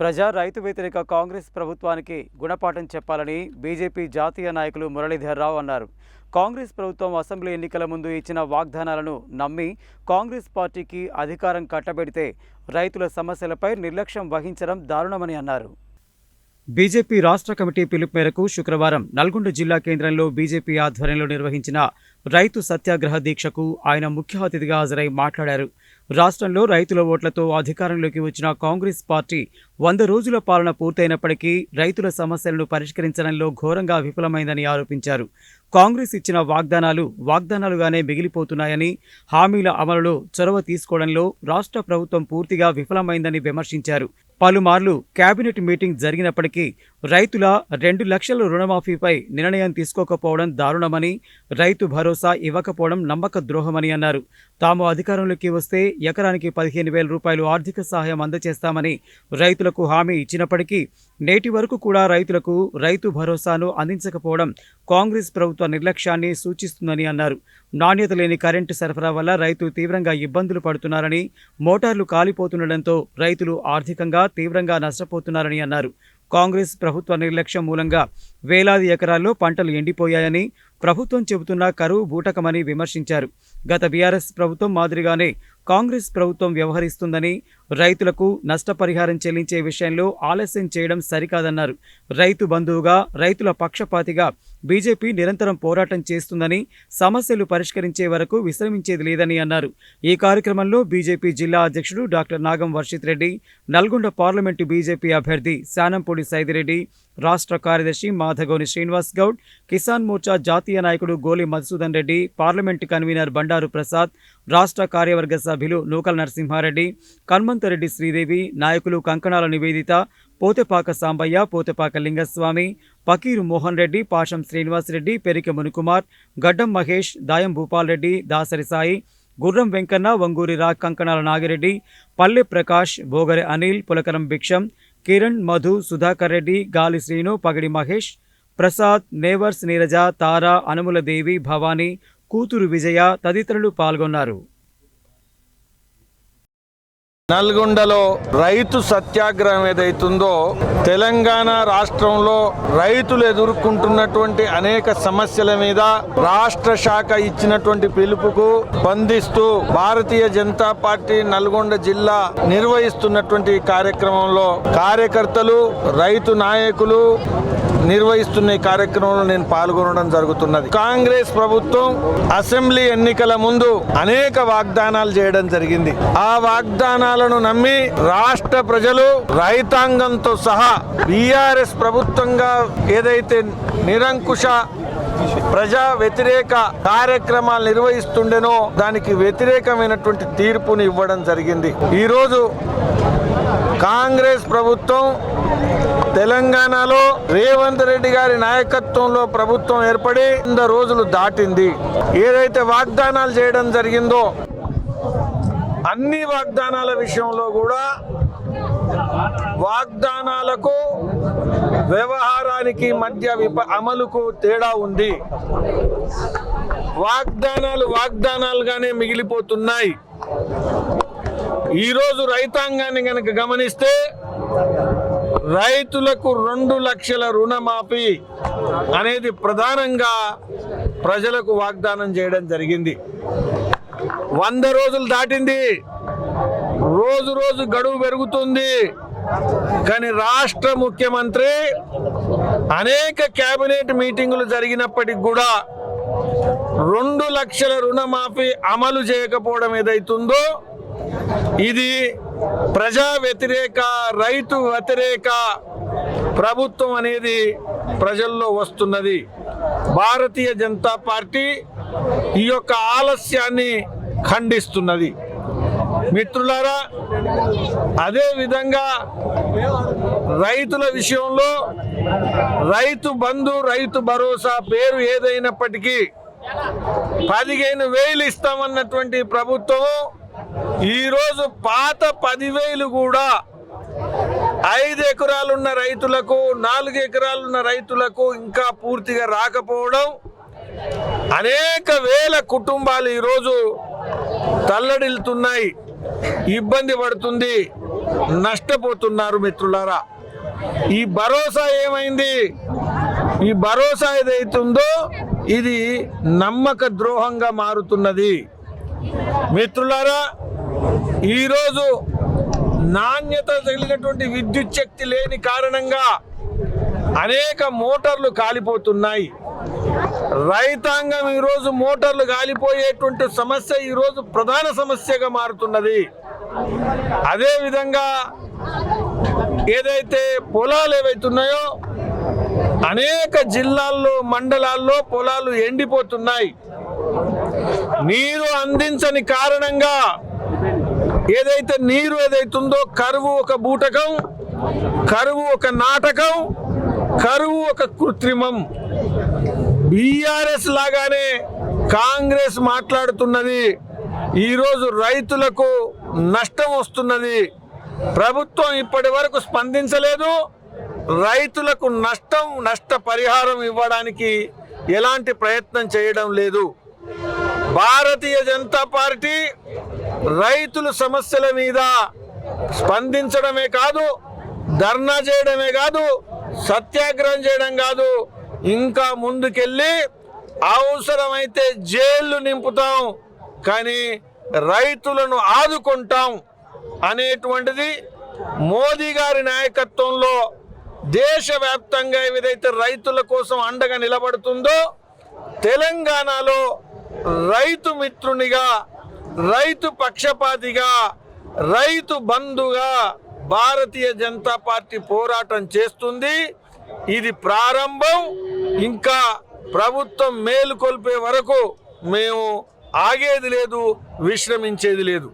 ప్రజా రైతు వ్యతిరేక కాంగ్రెస్ ప్రభుత్వానికి గుణపాఠం చెప్పాలని బీజేపీ జాతీయ నాయకులు మురళీధర్ రావు అన్నారు. కాంగ్రెస్ ప్రభుత్వం అసెంబ్లీ ఎన్నికల ముందు ఇచ్చిన వాగ్దానాలను నమ్మి కాంగ్రెస్ పార్టీకి అధికారం కట్టబెడితే రైతుల సమస్యలపై నిర్లక్ష్యం వహించడం దారుణమని అన్నారు. బీజేపీ రాష్ట్ర కమిటీ పిలుపు మేరకు శుక్రవారం నల్గొండ జిల్లా కేంద్రంలో బీజేపీ ఆధ్వర్యంలో నిర్వహించిన రైతు సత్యాగ్రహ దీక్షకు ఆయన ముఖ్య అతిథిగా హాజరై మాట్లాడారు. రాష్ట్రంలో రైతుల ఓట్లతో అధికారంలోకి వచ్చిన కాంగ్రెస్ పార్టీ వంద రోజుల పాలన పూర్తయినప్పటికీ రైతుల సమస్యలను పరిష్కరించడంలో ఘోరంగా విఫలమైందని ఆరోపించారు. కాంగ్రెస్ ఇచ్చిన వాగ్దానాలు వాగ్దానాలుగానే మిగిలిపోతున్నాయని హామీల అమలులో చొరవ తీసుకోవడంలో రాష్ట్ర ప్రభుత్వం పూర్తిగా విఫలమైందని విమర్శించారు. పలుమార్లు కేబినెట్ మీటింగ్ జరిగినప్పటికీ రైతుల రెండు లక్షల రుణమాఫీపై నిర్ణయం తీసుకోకపోవడం దారుణమని రైతు భరోసా ఇవ్వకపోవడం నమ్మక ద్రోహమని అన్నారు. తాము అధికారంలోకి వస్తే ఎకరానికి పదిహేను వేల రూపాయలు ఆర్థిక సహాయం అందజేస్తామని రైతులకు హామీ ఇచ్చినప్పటికీ నేటి వరకు కూడా రైతులకు రైతు భరోసాను అందించకపోవడం కాంగ్రెస్ ప్రభుత్వ నిర్లక్ష్యాన్ని సూచిస్తుందని అన్నారు. నాణ్యత లేని కరెంటు సరఫరా వల్ల రైతులు తీవ్రంగా ఇబ్బందులు పడుతున్నారని మోటార్లు కాలిపోతుండటంతో రైతులు ఆర్థికంగా తీవ్రంగా నష్టపోతున్నారని అన్నారు. కాంగ్రెస్ ప్రభుత్వ నిర్లక్ష్యం మూలంగా వేలాది ఎకరాల్లో పంటలు ఎండిపోయాయని ప్రభుత్వం చెబుతున్న కరువు బూటకమని విమర్శించారు. గత బీఆర్ఎస్ ప్రభుత్వం మాదిరిగానే కాంగ్రెస్ ప్రభుత్వం వ్యవహరిస్తుందని రైతులకు నష్టపరిహారం చెల్లించే విషయంలో ఆలస్యం చేయడం సరికాదన్నారు. రైతు బంధువుగా రైతుల పక్షపాతిగా బీజేపీ నిరంతరం పోరాటం చేస్తుందని సమస్యలు పరిష్కరించే వరకు విశ్రమించేది లేదని అన్నారు. ఈ కార్యక్రమంలో బీజేపీ జిల్లా అధ్యక్షుడు doctor Nagam Varshith Reddy Nalgonda parliament BJP అభ్యర్థి శానంపూడి సైదిరెడ్డి రాష్ట్ర కార్యదర్శి మాధగోని శ్రీనివాస్ గౌడ్ కిసాన్ మోర్చా జాతీయ నాయకుడు గోలి మధుసూదన్ రెడ్డి పార్లమెంటు కన్వీనర్ బండారు ప్రసాద్ రాష్ట్ర కార్యవర్గ సభ్యులు నూకల నరసింహారెడ్డి కన్మంతరెడ్డి శ్రీదేవి నాయకులు కంకణాల నివేదిత పోతెపాక సాంబయ్య పోతెపాక లింగస్వామి పకీరు మోహన్ రెడ్డి పాషం శ్రీనివాస్ రెడ్డి పెరిక మునుకుమార్ గడ్డం మహేష్ దాయం భూపాల్ రెడ్డి దాసరి సాయి గుర్రం వెంకన్న వంగూరి రా కంకణాల నాగిరెడ్డి పల్లె ప్రకాష్ భోగరి అనిల్ పులకరం భిక్షం కిరణ్ మధు సుధాకర్ రెడ్డి గాలి శ్రీను పగడి మహేష్ ప్రసాద్ నేవర్స్ నీరజ తారా అనుములదేవి భవానీ కూతురు విజయ తదితరులు పాల్గొన్నారు. నల్గొండలో రైతు సత్యాగ్రహం ఏదైతుందో తెలంగాణ రాష్ట్రంలో రైతులు ఎదుర్కొంటున్నటువంటి అనేక సమస్యల మీద రాష్ట్ర శాఖ ఇచ్చినటువంటి పిలుపుకు స్పందిస్తూ భారతీయ జనతా పార్టీ నల్గొండ జిల్లా నిర్వహిస్తున్నటువంటి కార్యక్రమంలో కార్యకర్తలు రైతు నాయకులు నిర్వహిస్తున్న ఈ కార్యక్రమంలో నేను పాల్గొనడం జరుగుతున్నది. కాంగ్రెస్ ప్రభుత్వం అసెంబ్లీ ఎన్నికల ముందు అనేక వాగ్దానాలు చేయడం జరిగింది. ఆ వాగ్దానాలను నమ్మి రాష్ట్ర ప్రజలు రైతాంగంతో సహా బీఆర్ఎస్ ప్రభుత్వంగా ఏదైతే నిరంకుశ ప్రజా వ్యతిరేక కార్యక్రమాలు నిర్వహిస్తుండెనో దానికి వ్యతిరేకమైనటువంటి తీర్పును ఇవ్వడం జరిగింది. ఈరోజు కాంగ్రెస్ ప్రభుత్వం తెలంగాణలో రేవంత్ రెడ్డి గారి నాయకత్వంలో ప్రభుత్వం ఏర్పడి వంద రోజులు దాటింది. ఏదైతే వాగ్దానాలు చేయడం జరిగిందో అన్ని వాగ్దానాల విషయంలో కూడా వాగ్దానాలకు వ్యవహారానికి మధ్య విప అమలుకు తేడా ఉంది. వాగ్దానాలు వాగ్దానాలుగానే మిగిలిపోతున్నాయి. ఈరోజు రైతాంగాన్ని కనుక గమనిస్తే రైతులకు రెండు లక్షల రుణమాఫీ అనేది ప్రధానంగా ప్రజలకు వాగ్దానం చేయడం జరిగింది. వంద రోజులు దాటింది. రోజు రోజు గడువు పెరుగుతుంది. కానీ రాష్ట్ర ముఖ్యమంత్రి అనేక కేబినెట్ మీటింగులు జరిగినప్పటికి కూడా రెండు లక్షల రుణమాఫీ అమలు చేయకపోవడం ఏదైతుందో ఇది ప్రజా వ్యతిరేక రైతు వ్యతిరేక ప్రభుత్వం అనేది ప్రజల్లో వస్తున్నది. భారతీయ జనతా పార్టీ ఈ యొక్క ఆలస్యాన్ని ఖండిస్తున్నది. మిత్రులారా అదే విధంగా రైతుల విషయంలో రైతు బంధు రైతు భరోసా పేరు ఏదైనప్పటికీ పదిహేను వేలు ఇస్తామన్నటువంటి ప్రభుత్వం ఈరోజు పాత పదివేలు కూడా ఐదు ఎకరాలున్న రైతులకు నాలుగు ఎకరాలున్న రైతులకు ఇంకా పూర్తిగా రాకపోవడం అనేక వేల కుటుంబాలు ఈరోజు తల్లడిల్లుతున్నాయి ఇబ్బంది పడుతుంది నష్టపోతున్నారు మిత్రులారా. ఈ భరోసా ఏమైంది? ఈ భరోసా ఏదైతుందో ఇది నమ్మక ద్రోహంగా మారుతున్నది. మిత్రులారా ఈరోజు నాణ్యత కలిగినటువంటి విద్యుత్ శక్తి లేని కారణంగా అనేక మోటార్లు కాలిపోతున్నాయి. రైతాంగం ఈరోజు మోటార్లు కాలిపోయేటువంటి సమస్య ఈరోజు ప్రధాన సమస్యగా మారుతున్నది. అదేవిధంగా ఏదైతే పొలాలు ఏవైతున్నాయో అనేక జిల్లాల్లో మండలాల్లో పొలాలు ఎండిపోతున్నాయి. నీరు అందించని కారణంగా ఏదైతే నీరు ఏదైతుందో కరువు ఒక బూటకం కరువు ఒక నాటకం కరువు ఒక కృత్రిమం. బీఆర్ఎస్ లాగానే కాంగ్రెస్ మాట్లాడుతున్నది. ఈరోజు రైతులకు నష్టం వస్తున్నది. ప్రభుత్వం ఇప్పటి వరకు స్పందించలేదు. రైతులకు నష్టం నష్టపరిహారం ఇవ్వడానికి ఎలాంటి ప్రయత్నం చేయడం లేదు. భారతీయ జనతా పార్టీ రైతుల సమస్యల మీద స్పందించడమే కాదు ధర్నా చేయడమే కాదు సత్యాగ్రహం చేయడం కాదు. ఇంకా ముందుకెళ్ళి అవసరమైతే జైళ్ళు నింపుతాం కానీ రైతులను ఆదుకుంటాం అనేటువంటిది మోదీ గారి నాయకత్వంలో దేశవ్యాప్తంగా ఏదైతే రైతుల కోసం అండగా నిలబడుతుందో తెలంగాణలో రైతు మిత్రునిగా రైతు పక్షపాతిగా రైతు బంధుగా భారతీయ జనతా పార్టీ పోరాటం చేస్తుంది. ఇది ప్రారంభం. ఇంకా ప్రభుత్వం మేలుకొల్పే వరకు మేము ఆగేది లేదు విశ్రమించేది లేదు.